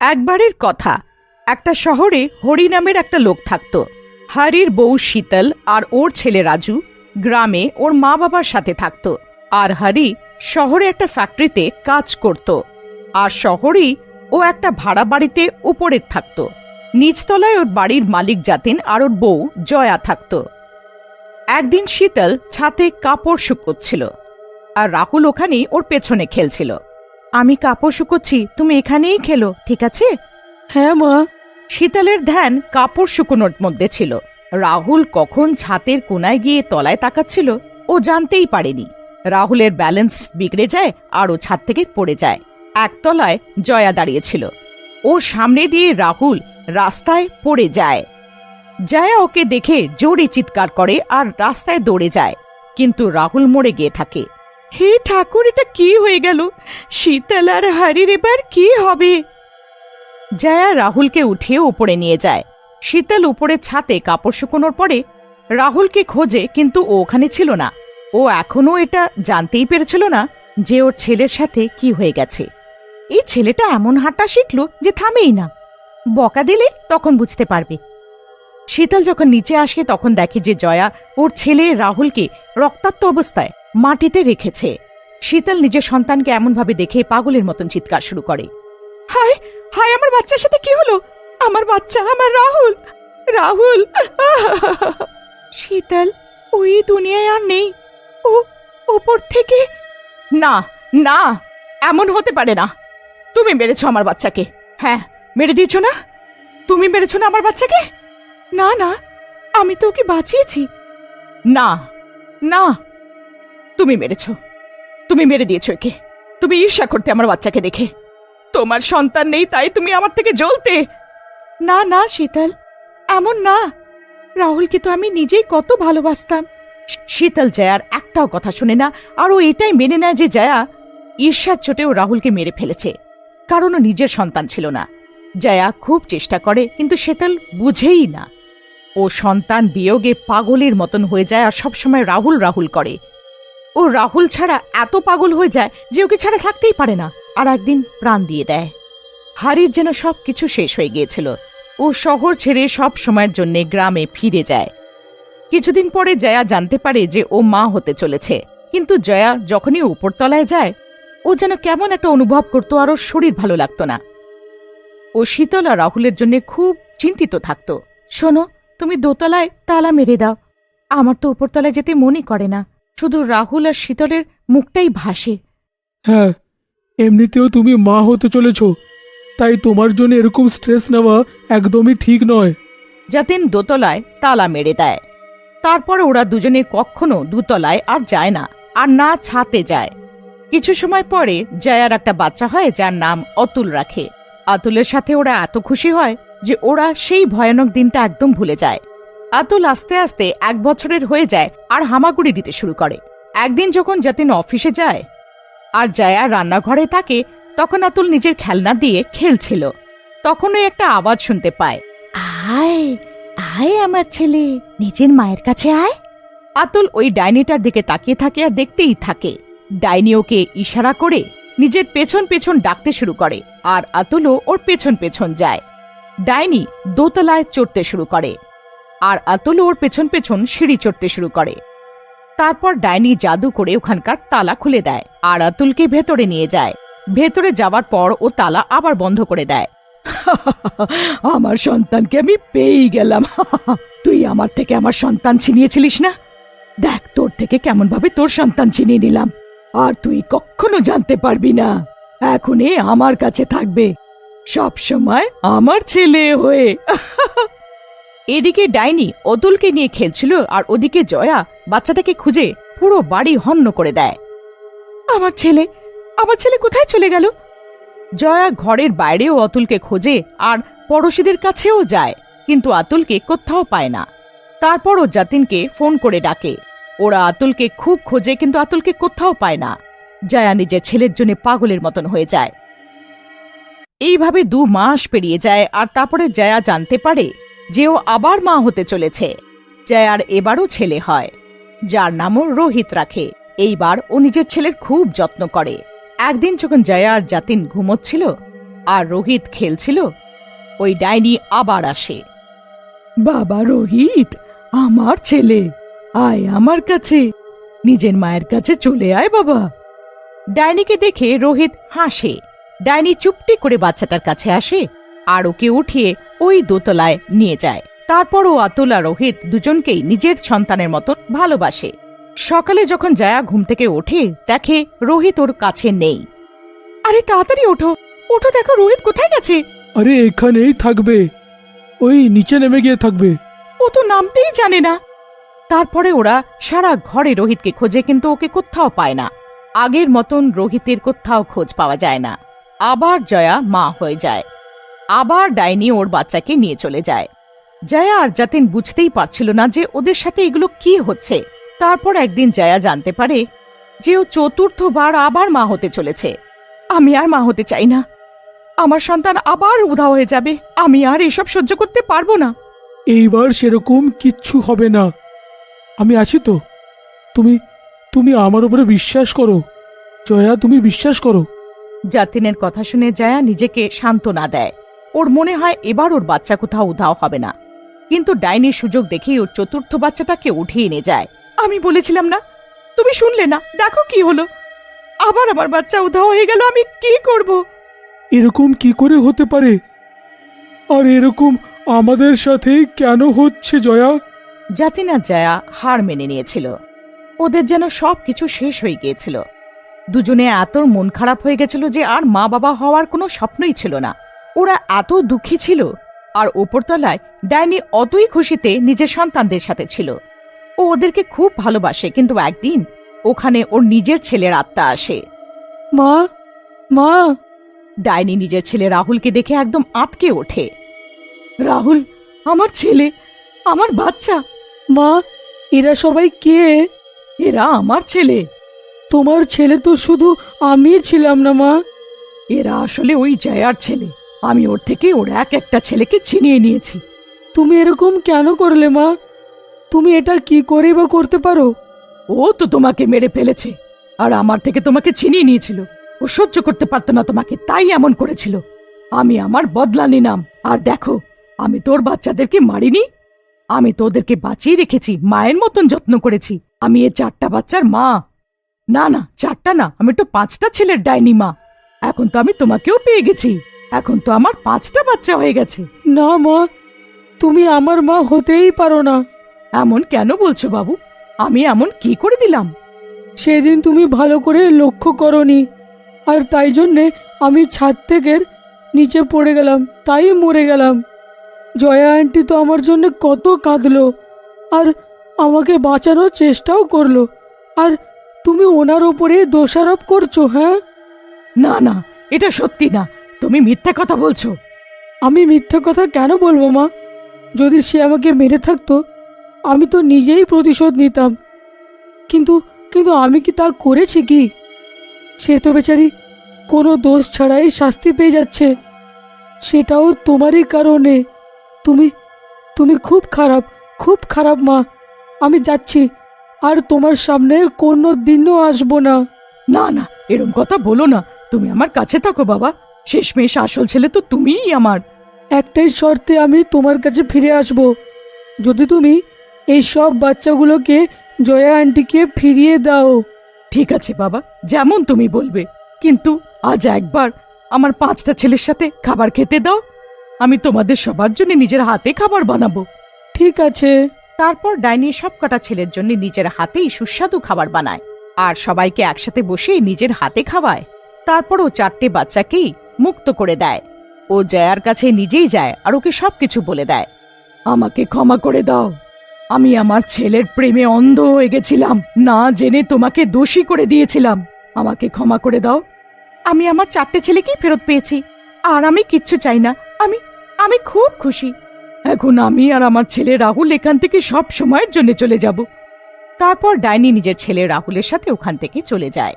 একবারের কথা। একটা শহরে হরি নামের একটা লোক থাকত। হারির বউ শীতল আর ওর ছেলে রাজু গ্রামে ওর মা বাবার সাথে থাকত। আর হরি শহরে একটা ফ্যাক্টরিতে কাজ করত। আর শহরেই ও একটা ভাড়া বাড়িতে উপরের থাকত। নিচতলায় ওর বাড়ির মালিক জাতেন আর ওর বউ জয়া থাকত। একদিন শীতল ছাতে কাপড় শুকোচ্ছিল আর রাহুল ওখানেই ওর পেছনে খেলছিল। আমি কাপড় শুকোচ্ছি তুমি এখানেই খেলো ঠিক আছে? হ্যাঁ মা। শীতলের ধ্যান কাপড় শুকোনোর মধ্যে ছিল। রাহুল কখন ছাতের কোনায় গিয়ে তলায় তাকাচ্ছিল ও জানতেই পারেনি। রাহুলের ব্যালেন্স বিগড়ে যায় আর ও ছাদ থেকে পড়ে যায়। একতলায় জয়া দাঁড়িয়েছিল। ও সামনে দিয়ে রাহুল রাস্তায় পড়ে যায়। জয়া ওকে দেখে জোরে চিৎকার করে আর রাস্তায় দৌড়ে যায়। কিন্তু রাহুল মরে গিয়ে থাকে। হে ঠাকুর, এটা কি হয়ে গেল? শীতল আর হারির এবার কি হবে? জয়া রাহুলকে উঠিয়ে উপরে নিয়ে যায়। শীতল উপরের ছাতে কাপড় শুকোনোর পরে রাহুলকে খোঁজে, কিন্তু ও ওখানে ছিল না। ও এখনও এটা জানতেই পেরেছিল না যে ওর ছেলের সাথে কি হয়ে গেছে। এই ছেলেটা এমন হাঁটা শিখল যে থামেই না। বকা দিলে তখন বুঝতে পারবে। শীতল যখন নিচে আসে, তখন দেখে যে জয়া ওর ছেলে রাহুলকে রক্তাক্ত অবস্থায় মাটিতে রেখেছে। শীতল নিজের সন্তানকে এমনভাবে দেখে পাগলের মতন চিৎকার শুরু করে। হায় হায়, আমার বাচ্চার সাথে কি হলো? আমার বাচ্চা, আমার রাহুল। রাহুল। শীতল, ওই দুনিয়ায় আর নেই। ও, ওপর থেকে। না না, এমন হতে পারে না। তুমি মেরেছ আমার বাচ্চাকে। হ্যাঁ মেরে দিয়েছ না? তুমি মেরেছ না আমার বাচ্চাকে? না না, আমি তো ওকে বাঁচিয়েছি। না না। তুমি মেরেছ। তুমি মেরে দিয়েছ একে। তুমি ঈর্ষা করতে আমার বাচ্চাকে দেখে। তোমার সন্তান নেই, তাই তুমি আমার থেকে জ্বলতে। না না, শীতল, এমন না। রাহুলকে তো আমি নিজেই কত ভালোবাসতাম। শীতল জয়ার একটাও কথা শুনে না, আর ও এটাই মেনে নেয় যে জয়া ঈর্ষার চোটেও রাহুলকে মেরে ফেলেছে। কারণ ও নিজের সন্তান ছিল না। জয়া খুব চেষ্টা করে, কিন্তু শীতল বুঝেই না। ও সন্তান বিয়োগে পাগলের মতন হয়ে যায় আর সবসময় রাহুল রাহুল করে। ও রাহুল ছাড়া এত পাগল হয়ে যায় যে ওকে ছাড়া থাকতেই পারে না। আর একদিন প্রাণ দিয়ে দেয়। হারির যেন সব কিছু শেষ হয়ে গিয়েছিল। ও শহর ছেড়ে সব সময়ের জন্যে গ্রামে ফিরে যায়। কিছুদিন পরে জয়া জানতে পারে যে ও মা হতে চলেছে। কিন্তু জয়া যখনই উপরতলায় যায়, ও যেন কেমন একটা অনুভব করতো আর ওর শরীর ভালো লাগতো না। ও শীতল রাহুলের জন্য খুব চিন্তিত থাকত। শোনো, তুমি দোতলায় তালা মেরে দাও। আমার তো উপরতলায় যেতে মনই করে না। শুধু রাহুল আর শীতলের মুখটাই ভাসে। হ্যাঁ এমনিতেও তুমি মা হতে চলেছ তাই তোমার জন্য এরকম স্ট্রেস নেওয়া একদমই ঠিক নয়। যাতেন দোতলায় তালা মেরে দেয়। তারপর ওরা দুজনে কখনো দুতলায় আর যায় না আর না ছাতে যায়। কিছু সময় পরে জয়ার একটা বাচ্চা হয় যার নাম অতুল রাখে। অতুলের সাথে ওরা এত খুশি হয় যে ওরা সেই ভয়ানক দিনটা একদম ভুলে যায়। আতুল আস্তে আস্তে এক বছরের হয়ে যায় আর হামাগুড়ি দিতে শুরু করে। একদিন যখন যতীন অফিসে যায় আর জয়া রান্নাঘরে থাকে তখন আতুল নিজের খেলনা দিয়ে খেলছিল। তখনই একটা আওয়াজ শুনতে পায়। আয় আয় আমার ছেলে নিজের মায়ের কাছে আয়। আতুল ওই ডাইনিটার দিকে তাকিয়ে থাকে আর দেখতেই থাকে। ডাইনি ওকে ইশারা করে নিজের পেছন পেছন ডাকতে শুরু করে আর আতুলও ওর পেছন পেছন যায়। ডাইনি দোতলায় চড়তে শুরু করে। আর আতুলও ওর পেছন পেছন সিঁড়ি চড়তে শুরু করে। তারপর ডাইনি জাদু করে ওখানকার তালা খুলে দেয় আর আতুলকে ভেতরে নিয়ে যায়। ভেতরে যাওয়ার পর ও তালা আবার বন্ধ করে দেয়। আমার সন্তানকে আমি পেয়েই গেলাম। তুই আমার থেকে আমার সন্তান ছিনিয়েছিলিস না? দেখ, তোর থেকে কেমন ভাবে তোর সন্তান ছিনিয়ে নিলাম। আর তুই কখনো জানতে পারবি না। এখন এ আমার কাছে থাকবে। সব সময় আমার ছেলে হয়ে। এদিকে ডাইনি অতুলকে নিয়ে খেলছিল আর ওদিকে জয়া বাচ্চাটাকে খুঁজে পুরো বাড়ি হন্য করে দেয়। আমার ছেলে আমার ছেলে কোথায় চলে গেল? জয়া ঘরের বাইরেও অতুলকে খোঁজে আর পড়োশীদের কাছেও যায়, কিন্তু আতুলকে কোথাও পায় না। তারপর ও যতীনকে ফোন করে ডাকে। ওরা আতুলকে খুব খোঁজে, কিন্তু আতুলকে কোথাও পায় না। জয়া নিজের ছেলের জন্য পাগলের মতন হয়ে যায়। এইভাবে দু মাস পেরিয়ে যায় আর তারপরে জয়া জানতে পারে যে ও আবার মা হতে চলেছে। জয়ার এবারও ছেলে হয়। যার নামও রোহিত রাখে। এইবার ও নিজের ছেলের খুব যত্ন করে। একদিন যখন জয়া আর জাতিন ঘুমোচ্ছিল আর রোহিত খেলছিল, ওই ডাইনি আবার আসে। বাবা রোহিত, আমার ছেলে, আয় আমার কাছে। নিজের মায়ের কাছে চলে আয় বাবা। ডাইনিকে দেখে রোহিত হাসে। ডাইনি চুপটি করে বাচ্চাটার কাছে আসে আর ওকে উঠিয়ে ওই দোতলায় নিয়ে যায়। তারপর ও আতুল আর রোহিত দুজনকেই নিজের সন্তানের মতো ভালোবাসে। সকালে যখন জায়া ঘুম থেকে ওঠে দেখে রোহিত ওর কাছে নেই। আরে তাড়াতাড়ি ওঠো। ওঠো দেখো রোহিত কোথায় গেছে? আরে এখানেই থাকবে। ওই নিচে নেমে গিয়ে থাকবে। ও তো নামতেই জানে না। তারপরে ওরা সারা ঘরে রোহিতকে খোঁজে কিন্তু ওকে কোথাও পায় না। আগের মতন রোহিতের কোথাও খোঁজ পাওয়া যায় না। আবার জয়া মা হয়ে যায়। আবার ডাইনি ওর বাচ্চাকে নিয়ে চলে যায়। জয়া আর জাতিন বুঝতেই পারছিল না যে ওদের সাথে এগুলো কি হচ্ছে। তারপর একদিন জয়া জানতে পারে যে ও চতুর্থবার আবার মা হতে চলেছে। আমি আর মা হতে চাই না। আমার সন্তান আবার উধাও হয়ে যাবে। আমি আর এসব সহ্য করতে পারব না। এইবার সেরকম কিচ্ছু হবে না। আমি আছি তো। তুমি তুমি আমার উপরে বিশ্বাস করো। জয়া তুমি বিশ্বাস করো। জাতিনের কথা শুনে জায়া নিজেকে সান্ত্বনা দেয়। ওর মনে হয় এবার ওর বাচ্চা কোথাও উধাও হবে না। কিন্তু ডাইনির সুযোগ দেখেই ওর চতুর্থ বাচ্চাটাকে উঠিয়ে এনে যায়। আমি বলেছিলাম না? তুমি শুনলে না? দেখো কি হলো। আবার আমার বাচ্চা উধাও হয়ে গেল আমি কি করব? এরকম কি করে হতে পারে? আর এরকম আমাদের সাথে কেন হচ্ছে জয়া? জাতিন জায়া হার মেনে নিয়েছিল। ওদের যেন সব কিছু শেষ হয়ে গিয়েছিল। দুজনে এত মন খারাপ হয়ে গেছিল যে আর মা বাবা হওয়ার কোনো স্বপ্নই ছিল না। ওরা এত দুঃখী ছিল আর ওপরতলায় ডাইনি অতই খুশিতে নিজের সন্তানদের সাথে ছিল। ও ওদেরকে খুব ভালোবাসে কিন্তু একদিন ওখানে ওর নিজের ছেলের আত্মা আসে। মা মা! ডাইনি নিজের ছেলে রাহুলকে দেখে একদম আতকে ওঠে। রাহুল আমার ছেলে আমার বাচ্চা। মা এরা সবাই কে? এরা আমার ছেলে। তোমার ছেলে তো শুধু আমি ছিলাম না মা। এরা আসলে ওই জয়ার ছেলে। আমি ওর থেকে ওর এক একটা ছেলেকে ছিনিয়ে নিয়েছি। তুমি এরকম কেন করলে, মা? তুমি এটা কি করে বা করতে পারো? ও তো তোমাকে মেরে ফেলেছে, আর আমার থেকে তোমাকে ছিনিয়ে নিয়েছিল। ও সহ্য করতে পারতো না তোমাকে, তাই এমন করেছিল। আমি আমার বদলা নিলাম আর দেখো, আমি তোর বাচ্চাদেরকে মারিনি। আমি তো ওদেরকে বাঁচিয়ে রেখেছি, মায়ের মতন যত্ন করেছি। আমি এ চারটা বাচ্চার মা। না না, চারটা না, আমি তো পাঁচটা ছেলের ডাইনি মা। এখন তো আমি তোমাকেও পেয়ে গেছি। এখন তো আমার পাঁচটা বাচ্চা হয়ে গেছে। না মা তুমি আমার মা হতেই পারো না। এমন কেন বলছো বাবু? আমি এমন কি করে দিলাম? সেদিন তুমি ভালো করে লক্ষ্য করনি আর তাই জন্যে আমি ছাদ থেকে নিচে পড়ে গেলাম তাই মরে গেলাম। জয়া আন্টি তো আমার জন্য কত কাঁদলো আর আমাকে বাঁচানোর চেষ্টাও করল আর তুমি ওনার ওপরে দোষারোপ করছ হ্যাঁ? না না এটা সত্যি না। তুমি মিথ্যা কথা বলছো। আমি মিথ্যা কথা কেন বলব মা? যদি সে আমাকে মেরে থাকতো আমি তো নিজেই প্রতিশোধ নিতাম। কিন্তু কিন্তু আমি কি তা করেছি কি? সে তো বেচারি কোনো দোষ ছাড়াই শাস্তি পেয়ে যাচ্ছে। সেটাও তোমারই কারণে। তুমি তুমি খুব খারাপ খুব খারাপ মা। আমি যাচ্ছি আর তোমার সামনে কোনো দিনও আসব না। না না এরম কথা বলো না। তুমি আমার কাছে থাকো বাবা। শেষমেশ আসল ছেলে তো তুমিই আমার। একটাই শর্তে আমি তোমার কাছে ফিরে আসব। যদি তুমি এই সব বাচ্চাগুলোকে জয়া আন্টিকে ফিরিয়ে দাও। ঠিক আছে বাবা যেমন তুমি বলবে। কিন্তু আজ একবার আমার পাঁচটা ছেলের সাথে খাবার খেতে দাও। আমি তোমাদের সবার জন্য নিজের হাতে খাবার বানাবো। ঠিক আছে। তারপর ডাইনি সব কটা ছেলের জন্য নিজের হাতেই সুস্বাদু খাবার বানায়। আর সবাইকে একসাথে বসে নিজের হাতে খাওয়ায়। তারপর ও চারটে বাচ্চাকেই মুক্ত করে দেয়। ও জয়ার কাছে নিজেই যায় আর ওকে সবকিছু বলে দেয়। আমাকে ক্ষমা করে দাও। আমি আমার ছেলের প্রেমে অন্ধ হয়ে গেছিলাম। না জেনে তোমাকে দোষী করে দিয়েছিলাম। আমাকে ক্ষমা করে দাও। আমি আমার চারটে ছেলেকেই ফেরত পেয়েছি। আর আমি কিচ্ছু চাই না। আমি আমি খুব খুশি। এখন আমি আর আমার ছেলে রাহুল এখান থেকে সব সময়ের জন্য চলে যাব। তারপর ডাইনি নিজের ছেলে রাহুলের সাথে ওখান থেকে চলে যায়।